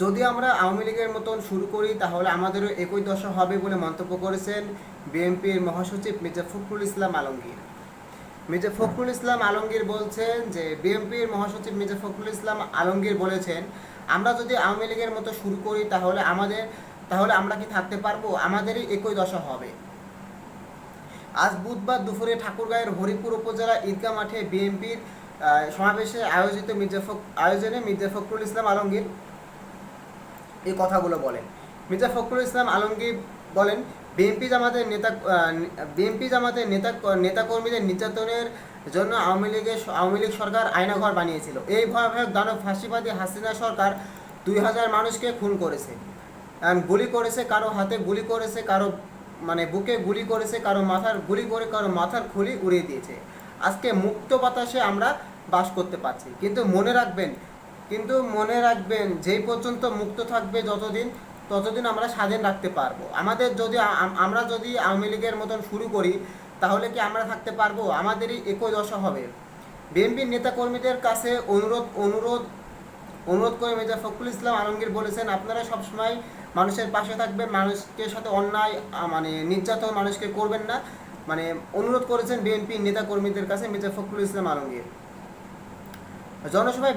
যদি আমরা আওয়ামী লীগের মতন শুরু করি, তাহলে আমাদেরও একই দশা হবে বলে মন্তব্য করেছেন বিএনপির মহাসচিব মির্জা ফখরুল ইসলাম আলমগীর। মির্জা ফখরুল ইসলাম আলমগীর বলছেন যে, বিএনপির মহাসচিব মির্জা ফখরুল ইসলাম আলমগীর বলেছেন, আমরা যদি আওয়ামী লীগের মতো শুরু করি, তাহলে আমাদের, তাহলে আমরা কি থাকতে পারব? আমাদেরই একই দশা হবে। আজ বুধবার দুপুরে ঠাকুরগাঁয়ের হরিপুর উপজেলা ঈদগাহ মাঠে বিএনপির সমাবেশে আয়োজিত মির্জা ফখ, আয়োজনে মির্জা ফখরুল ইসলাম আলমগীর এই কথাগুলো বলেন। মির্জা ফখরুল ইসলাম আলমগীর বলেন, বিএনপি জামাতের নেতা বিএনপি জামাতের নেতা, নেতাকর্মীদের নির্যাতনের জন্য আওয়ামী লীগের আওয়ামী লীগ সরকার আয়নাঘর বানিয়েছিল। এই ভয়াবহ দানব ফাঁসিবাদী হাসিনা সরকার দুই হাজার মানুষকে খুন করেছে। গুলি করেছে কারও হাতে, গুলি করেছে কারও মানে বুকে গুলি করেছে কারও মাথার, গুলি করে কারও মাথার খুলি উড়িয়ে দিয়েছে। আজকে মুক্ত বাতাসে আমরা বাস করতে পারছি। কিন্তু মনে রাখবেন কিন্তু মনে রাখবেন, যেই পর্যন্ত মুক্ত থাকবে যতদিন, ততদিন আমরা স্বাধীন রাখতে পারব। আমাদের যদি আমরা যদি আওয়ামী লীগের মতন শুরু করি, তাহলে কি আমরা থাকতে পারব? আমাদেরই একই দশা হবে। বিএনপির নেতাকর্মীদের কাছে অনুরোধ অনুরোধ অনুরোধ করে মির্জা ফখরুল ইসলাম আলমগীর বলেছেন, আপনারা সবসময় মানুষের পাশে থাকবেন, মানুষকে সাথে অন্যায় মানে নির্যাতন মানুষকে করবেন না। মানে অনুরোধ করেছেন বিএনপি নেতাকর্মীদের কাছে মির্জা ফখরুল ইসলাম আলমগীর। জনসভায়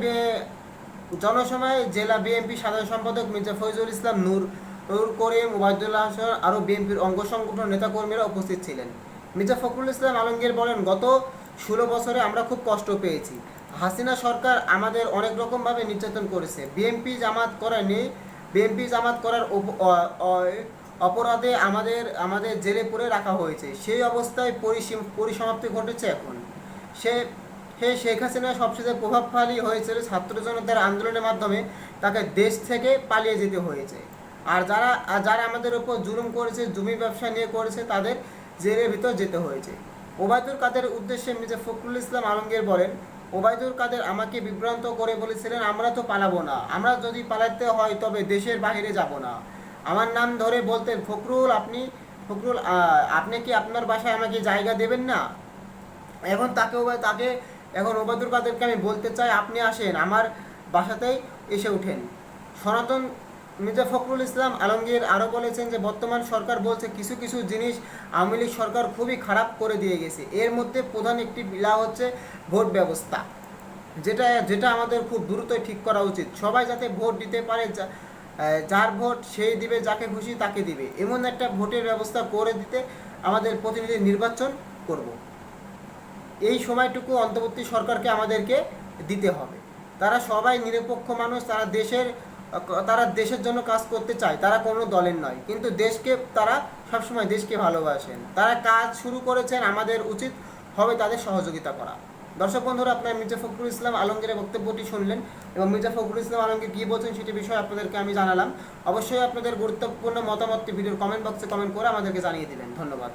জনসভায় জেলা বিএনপি সাধারণ সম্পাদক মির্জা ফৈজুল ইসলাম নূর নূর করিম, ওবায়দুল্লাহ হাসান আরও বিএনপির অঙ্গ সংগঠন নেতাকর্মীরা উপস্থিত ছিলেন। মির্জা ফখরুল ইসলাম আলমগীর বলেন, গত ষোলো বছরে আমরা খুব কষ্ট পেয়েছি। হাসিনা সরকার আমাদের অনেক রকমভাবে নির্যাতন করেছে। বিএনপি জামাত করা নেই বিএনপি জামাত করার অপরাধে আমাদের আমাদের জেলে পুরে রাখা হয়েছে। সেই অবস্থায় পরিসীম- পরিসমাপ্তি ঘটেছে এখন। সে সে শেখ হাসিনা সবচেয়ে প্রভাবশালী হয়েছিল ছাত্র জনতার আন্দোলনের মাধ্যমে তাকে দেশ থেকে পালিয়ে যেতে হয়েছে। আর যারা যারা আমাদের উপর জুলুম করেছে, জমি ব্যবসা নিয়ে করেছে, তাদের জেলের ভিতর যেতে হয়েছে। ওবায়দুল কাদের উদ্দেশ্যে মির্জা ফখরুল ইসলাম আলমগীর বলেন, ওবায়দুল কাদের আমাকে বিভ্রান্ত করে বলেছিলেন, আমরা তো পালাবো না। আমরা যদি পালাতে হয়, তবে দেশের বাইরে যাব না। আমার নাম ধরে বলতেন, ফখরুল, আপনি ফখরুল আপনি কি আপনার বাসায় আমাকে জায়গা দেবেন না? এখন তাকে ওবা- তাকে এখন ওবায়দুল কাদেরকে আমি বলতে চাই, আপনি আসেন, আমার বাসাতেই এসে উঠেন। সনাতন মির্জা ফখরুল ইসলাম আলমগীর আরও বলেছেন যে, বর্তমান সরকার বলছে কিছু কিছু জিনিস আওয়ামী লীগ সরকার খুবই খারাপ করে দিয়ে গেছে। এর মধ্যে প্রধান একটি বিলা হচ্ছে ভোট ব্যবস্থা। যেটা যেটা আমাদের খুব দ্রুতই ঠিক করা উচিত। সবাই যাতে ভোট দিতে পারে যার ভোট সেই দিবে, যাকে খুশি তাকে দিবে। এমন একটা ভোটের ব্যবস্থা করে দিতে আমাদের প্রতিনিধি নির্বাচন করব। এই সময়টুকু অন্তর্বর্তী সরকারকে আমাদেরকে দিতে হবে। তারা সবাই নিরপেক্ষ মানুষ, তারা দেশের তারা দেশের জন্য কাজ করতে চায়, তারা কোনো দলের নয়। কিন্তু দেশকে তারা সবসময় দেশকে ভালোবাসেন। তারা কাজ শুরু করেছেন, আমাদের উচিত হবে তাদের সহযোগিতা করা। দর্শক বন্ধুরা, আপনার মির্জা ফখরুল ইসলাম আলমগীরের বক্তব্যটি শুনলেন এবং মির্জা ফখরুল ইসলাম আলমগীর কী বলছেন সেটি বিষয়ে আপনাদেরকে আমি জানালাম। অবশ্যই আপনাদের গুরুত্বপূর্ণ মতামতটি ভিডিওর কমেন্ট বক্সে কমেন্ট করে আমাদেরকে জানিয়ে দিলেন ধন্যবাদ।